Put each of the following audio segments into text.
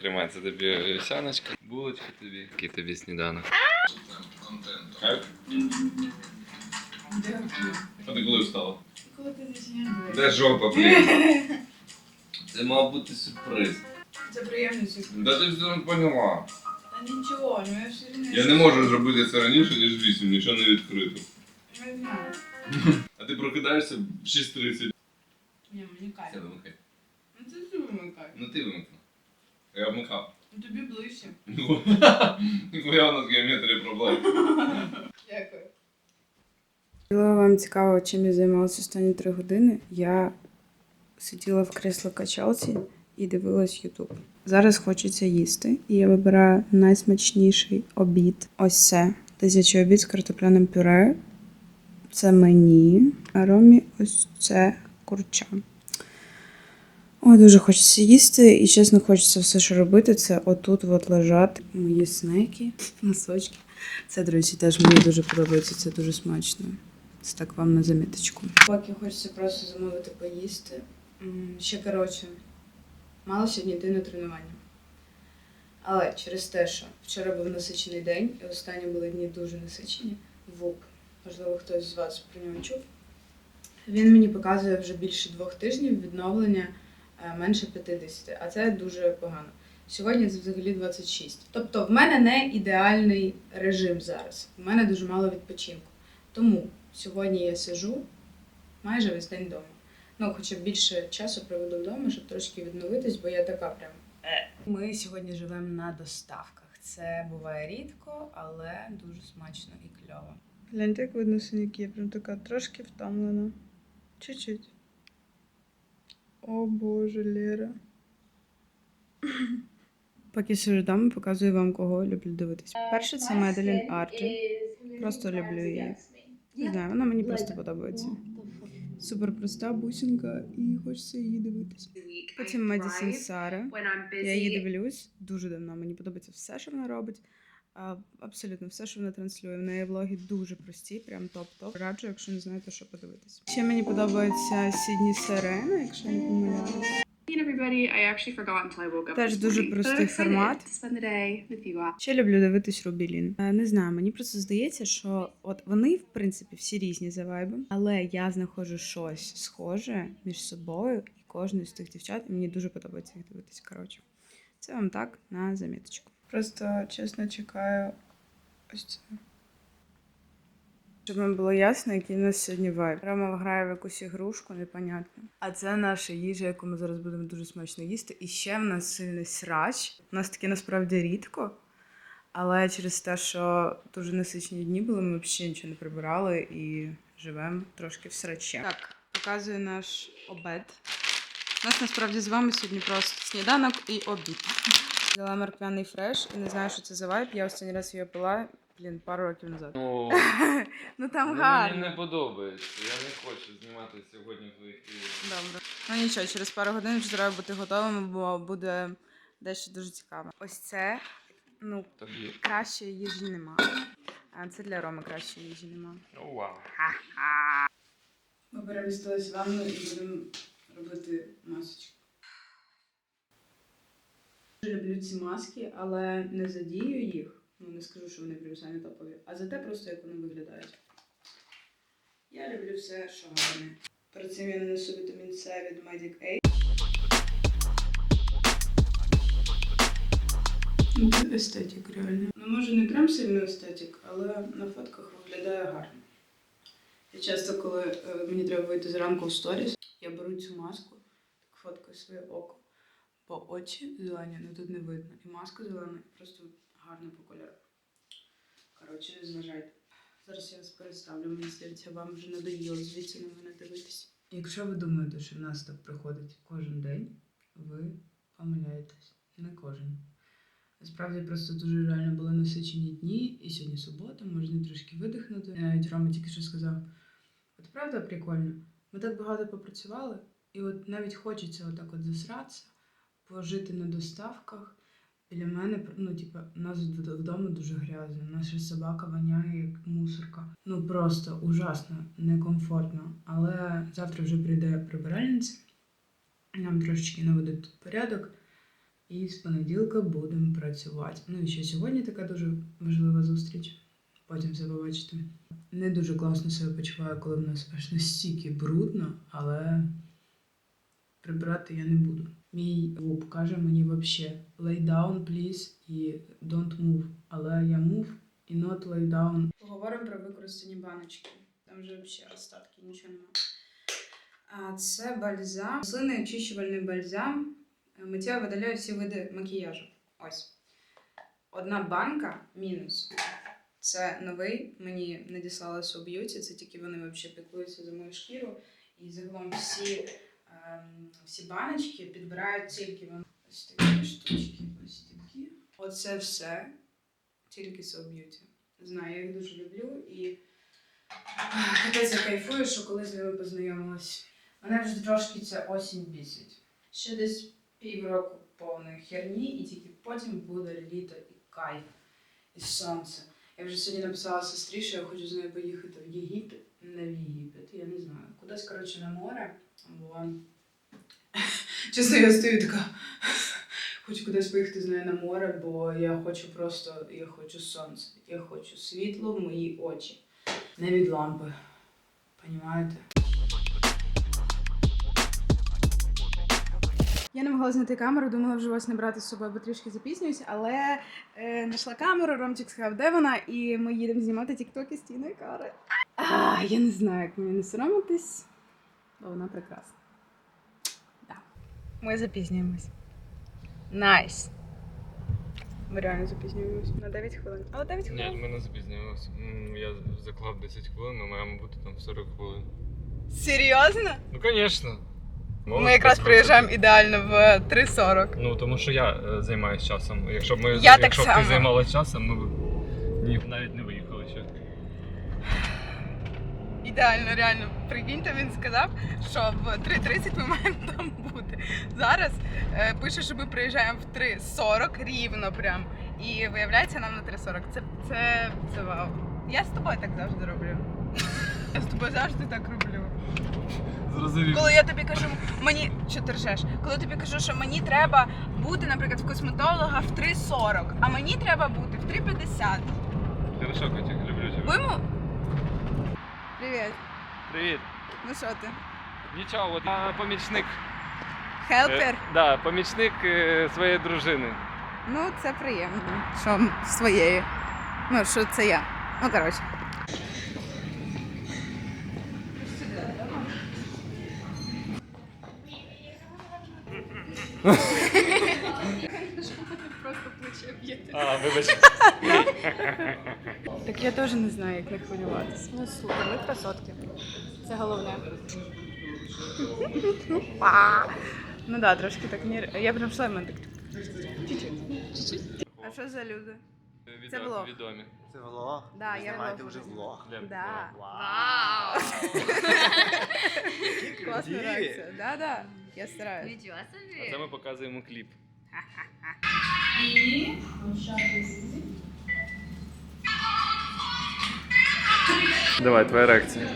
тримай, це тобі овсяночка, булочка тобі. Який тобі сніданок. А ти коли встала? Коли ти зачиняєш Де жопа, блін? Це мав бути сюрприз. Це приємно сюрприз. Да ти все не поняла. Та нічого, ну я все рівно. Я не можу зробити це раніше, ніж 8, нічого не відкрито. Я знаю. А ти прокидаєшся в 6.30. Ні, мені кайф. Це вимикай. Ну це ти вимикай. Ну ти вимикав. Я вмикав. Ну тобі ближче. Ну, Ніхуя у нас геометрії проблем. Дякую. Було вам цікаво, чим я займалася останні три години. Я сиділа в кресло качалці і дивилась Ютуб. Зараз хочеться їсти, і я вибираю найсмачніший обід. Ось це тисячий обід з картопляним пюре. Це мені, а Ромі ось це курча. Ой, дуже хочеться їсти, і чесно, хочеться все, що робити, це отут от лежати мої снеки, носочки. Це, до речі, теж мені дуже подобається, це дуже смачно. Це так вам на заміточку. Поки хочеться просто замовити поїсти. Ще коротше, мало сьогодні йти на тренування. Але через те, що вчора був насичений день, і останні були дні дуже насичені. ВУП, можливо, хтось з вас про нього чув. Він мені показує вже більше двох тижнів відновлення менше 50, а це дуже погано. Сьогодні це взагалі 26. Тобто в мене не ідеальний режим зараз. У мене дуже мало відпочинку. Тому сьогодні я сижу майже весь день вдома. Ну, хоча б більше часу проведу вдома, щоб трошки відновитись, бо я така прям. «Е». Ми сьогодні живемо на доставках. Це буває рідко, але дуже смачно і кльово. Гляньте, як видно синяки, я прям така трошки втомлена. Чуть-чуть. О Боже, Лера. Поки сижу вдома, показую вам, кого люблю дивитись. Перше, це Меделін Арчі. Просто люблю її. Не знаю, вона мені просто подобається. Супер проста бусинка і хочеться її дивитись. Потім Медісін Сара. Я її дивлюсь дуже давно. Мені подобається все, що вона робить. А, Абсолютно все, що вона транслює. В неї влоги дуже прості, прям топ-топ. Раджу, якщо не знаєте, що подивитись. Ще мені подобається Сідні Сирена, якщо я не помиляюсь. Теж дуже простий формат. Ще люблю дивитись Рубілін. Е, Не знаю, мені просто здається, що от вони, в принципі, всі різні за вайбом, але я знаходжу щось схоже між собою і кожною з тих дівчат, і мені дуже подобається їх дивитись. Коротше, це вам так на заміточку. Просто чесно чекаю ось це. Щоб вам було ясно, який у нас сьогодні вайб. Рома грає в якусь ігрушку, непонятно. А це наша їжа, яку ми зараз будемо дуже смачно їсти. І ще в нас сильний срач. У нас таке насправді рідко. Але через те, що дуже насичені дні були, ми взагалі нічого не прибирали і живемо трошки в срачі. Так, показую наш обед. У нас насправді з вами сьогодні просто сніданок і обід. Взяла морквяний фреш і не знаю, що це за вайб. Я останній раз її пила, блін, пару років назад. Ну, Ну там мені не подобається. Я не хочу знімати сьогодні твоїх відео. Добре. Ну нічого, через пару годин вже треба бути готовими, бо буде дещо дуже цікаве. Ось це, ну, Тобі. кращої їжі нема. А це для Роми кращої їжі нема. О, вау. Ми перемістились в ванну і будемо робити масочку. Дуже люблю ці маски, але не задію їх. Ну, не скажу, що вони прям самі топові, а за те просто, як вони виглядають. Я люблю все, що гарне. Перед цим я нанесу вітамін С від Medic A. Ну, Це естетик, реально. Ну, може, не прям сильно естетик, але на фотках виглядає гарно. Я часто, коли е, мені треба вийти зранку в сторіс, я беру цю маску, так фоткаю своє око. Бо очі зелені, ну тут не видно. І маска зелена, просто гарно по кольору. Коротше, зважайте. Зараз я вас переставлю, мені здається, вам вже надоїло звідси на мене дивитись. Якщо ви думаєте, що в нас так приходить кожен день, ви помиляєтесь. Не кожен. Насправді просто дуже реально були насичені дні, і сьогодні субота, можна трошки видихнути. І Навіть Рома тільки що сказав: от правда прикольно, ми так багато попрацювали, і от навіть хочеться отак от засратися, пожити на доставках. Біля мене, ну, типу, у нас вдома дуже грязно. Наша собака воняє як мусорка. Ну просто ужасно, некомфортно. Але завтра вже прийде прибиральниця. Нам трошечки наведуть тут порядок. І з понеділка будемо працювати. Ну і ще сьогодні така дуже важлива зустріч. Потім все побачите. Не дуже класно себе почуваю, коли в нас аж настільки брудно, але прибирати я не буду. Мій ВУП каже мені вообще lay down, please і don't move. Але я move і not lay down. Поговоримо про використані баночки. Там вже взагалі остатки, нічого немає. А це бальзам. Рослинний очищувальний бальзам. Миттєво видаляє всі види макіяжу. Ось. Одна банка мінус. Це новий. Мені надіслали So Beauty. Це тільки вони взагалі піклуються за мою шкіру. І загалом всі, всі баночки підбирають тільки. Ось такі штучки, ось такі. Оце все. Тільки So Beauty. Знаю, я їх дуже люблю і капець я кайфую, що коли з ними познайомилась. Мене вже трошки ця осінь бісить. Ще десь півроку повної херні, і тільки потім буде літо і кайф, і сонце. Я вже сьогодні написала сестрі, що я хочу з нею поїхати в Єгипет. Не в Єгипет, я не знаю. Кудись, коротше, на море. Бо... Чесно, я стою така. Хочу кудись поїхати з нею на море, бо я хочу просто, я хочу сонце. Я хочу світло в мої очі. Не від лампи. Понімаєте? Я не могла знайти камеру, думала вже вас не брати з собою, бо трішки запізнююсь, але е, знайшла камеру, Ромчик сказав, де вона, і ми їдемо знімати тіктоки з Тіною Кари. А, я не знаю, як мені не соромитись, бо вона прекрасна. Ми запізнюємось. Найс. Ми реально запізнюємось на 9 хвилин. Але 9 Ні, ми не запізнюємося. М, Я заклав 10 хвилин, ми маємо бути там 40 хвилин. Серйозно? Ну, звісно. Ми якраз приїжджаємо ідеально в 3.40. Ну, тому що я е, займаюся часом. Якщо б ми Я так якщо б само. ти займалася часом, ми б ні, навіть не виїхали ще. Ідеально, реально. Прикиньте, він сказав, що в 3.30 ми маємо там бути. Зараз е, пише, що ми приїжджаємо в 3.40 рівно прям. І виявляється нам на 3.40. Це, це, це вау. Я з тобою так завжди роблю. Я з тобою завжди так роблю. Зрозумів. Коли я тобі кажу, мені що ти ржеш? Коли тобі кажу, що мені треба бути, наприклад, в косметолога в 3.40, а мені треба бути в 3.50. Хорошо, котик, люблю тебе. Будемо? Привіт. Привіт. Ну що ти? Нічого, от я помічник. Хелпер? Е, да, помічник е, своєї дружини. Ну, це приємно. Що своєї. Ну, що це я. Ну, коротше. Просто плече б'є. А, вибач. Так я теж не знаю, як не хвилюватися. Ну супер, ми красотки. Це головне. ну да, трошки так не. Я прям шла в мене так. Чуть-чуть. А що за люди? Це влог. Відомі. Це влог? Да, Ви я знімаєте вже влог? Да. Вау! Класна реакція. Да, да. Я стараюсь. Нічого А собі. це ми показуємо кліп. Давай, твоя реакція.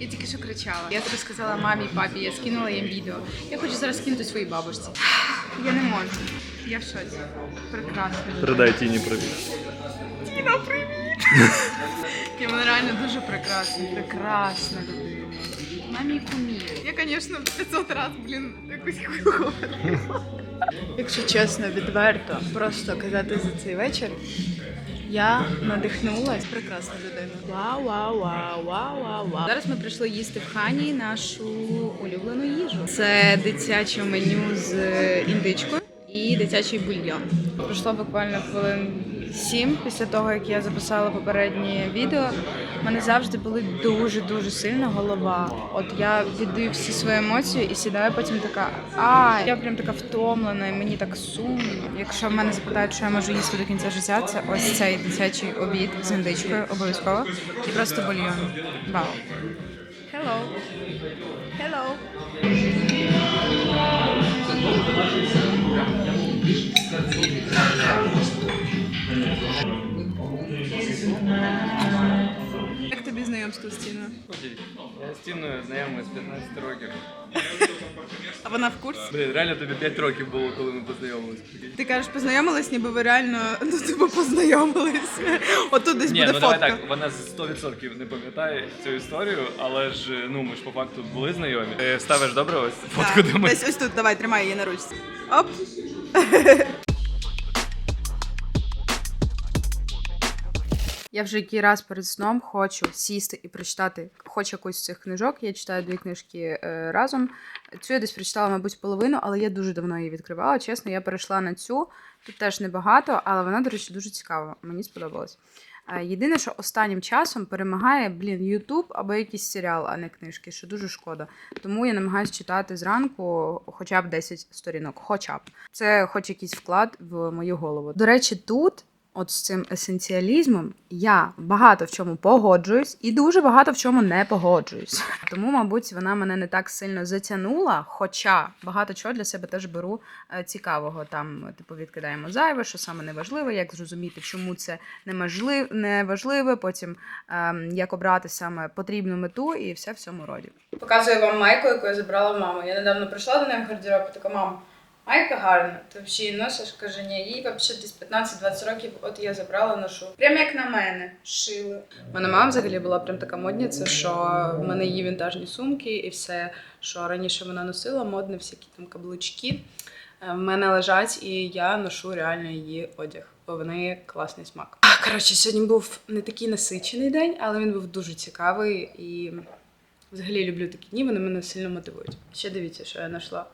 Я тільки що кричала. Я тобі сказала мамі, папі, я скинула їм відео. Я хочу зараз скинути своїй бабусі. Я не можу. Я в шоці. Прекрасно. Передай Тіні привіт. Тіна, привіт! Я вона реально дуже прекрасна, прекрасна людина. Мамі кумір. Я, звісно, 500 разів, блін, якусь хуйню говорила. Якщо чесно, відверто, просто казати за цей вечір. Я надихнулась. Прекрасна людина. Вау, вау, вау, вау, вау, вау. Зараз ми прийшли їсти в хані нашу улюблену їжу. Це дитяче меню з індичкою і дитячий бульйон. Пройшло буквально хвилин сім після того, як я записала попереднє відео. Мене завжди були дуже дуже сильно голова. От я віддаю всі свої емоції і сідаю потім така. А я прям така втомлена, і мені так сумно. Якщо в мене запитають, що я можу їсти до кінця життя, це ось цей дитячий обід з індичкою обов'язково. І просто бульйон. Вау. Hello. Hello. Тобі знайомство з Тіною? Я з Тіною знайомий з 15 років. А вона в курсі? Блін, реально тобі 5 років було, коли ми познайомилися. Ти кажеш, познайомились, ніби ви реально ну, типу, познайомились. Отут десь Ні, буде ну фотка. давай так, вона з 100% не пам'ятає цю історію, але ж ну ми ж по факту були знайомі. Ти ставиш добре ось фотку Так. Десь ось тут, давай, тримай її на ручці. Оп. Я вже який раз перед сном хочу сісти і прочитати хоч якусь з цих книжок. Я читаю дві книжки е, разом. Цю я десь прочитала, мабуть, половину, але я дуже давно її відкривала. Чесно, я перейшла на цю. Тут теж небагато, але вона, до речі, дуже цікава. Мені сподобалось. Е, Єдине, що останнім часом перемагає, блін, Ютуб або якийсь серіал, а не книжки, що дуже шкода. Тому я намагаюся читати зранку хоча б 10 сторінок. Хоча б. Це хоч якийсь вклад в мою голову. До речі, тут. От з цим есенціалізмом я багато в чому погоджуюсь і дуже багато в чому не погоджуюсь. Тому, мабуть, вона мене не так сильно затягнула, хоча багато чого для себе теж беру е, цікавого. Там, типу, відкидаємо зайве, що саме неважливе, як зрозуміти, чому це неважливе, потім ем, як обрати саме потрібну мету і все в цьому роді. Показую вам майку, яку я забрала в маму. Я недавно прийшла до неї в гардероб і така мама. Майка гарна, взагалі її носиш, каже, ні, їй взагалі десь 15-20 років, от я забрала ношу. Прям як на мене, шили. Мене мама взагалі була прям така модниця, що в мене її вінтажні сумки і все, що раніше вона носила, модне, всякі там каблучки. е, В мене лежать, і я ношу реально її одяг, бо в неї класний смак. А, Коротше, сьогодні був не такий насичений день, але він був дуже цікавий і взагалі люблю такі дні, вони мене сильно мотивують. Ще дивіться, що я знайшла.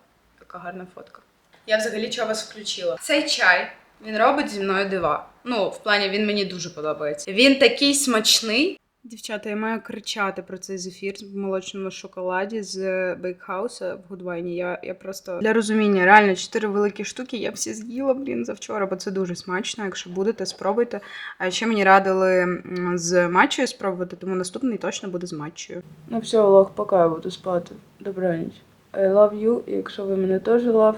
Яка гарна фотка. Я взагалі чого вас включила? Цей чай він робить зі мною дива. Ну, в плані він мені дуже подобається. Він такий смачний. Дівчата, я маю кричати про цей зефір в молочному шоколаді з бейкхауса в Гудвайні. Я, я просто для розуміння, реально чотири великі штуки. Я всі з'їла, блін, завчора, бо це дуже смачно. Якщо будете, спробуйте. А ще мені радили з матчою спробувати, тому наступний точно буде з матчою. Ну все, Олег, пока я буду спати. Добраніч. I love you, і якщо ви мене теж love,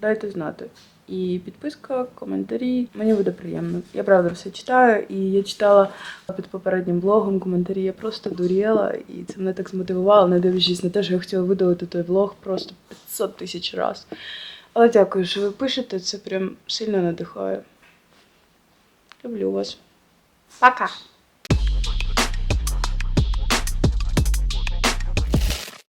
дайте знати. І підписка, коментарі. Мені буде приємно. Я правда все читаю, і я читала під попереднім блогом коментарі. Я просто дуріла, і це мене так змотивувало, не дивлячись на те, що я хотіла видалити той влог просто 500 тисяч разів. Але дякую, що ви пишете, це прям сильно надихає. Люблю вас. Пока!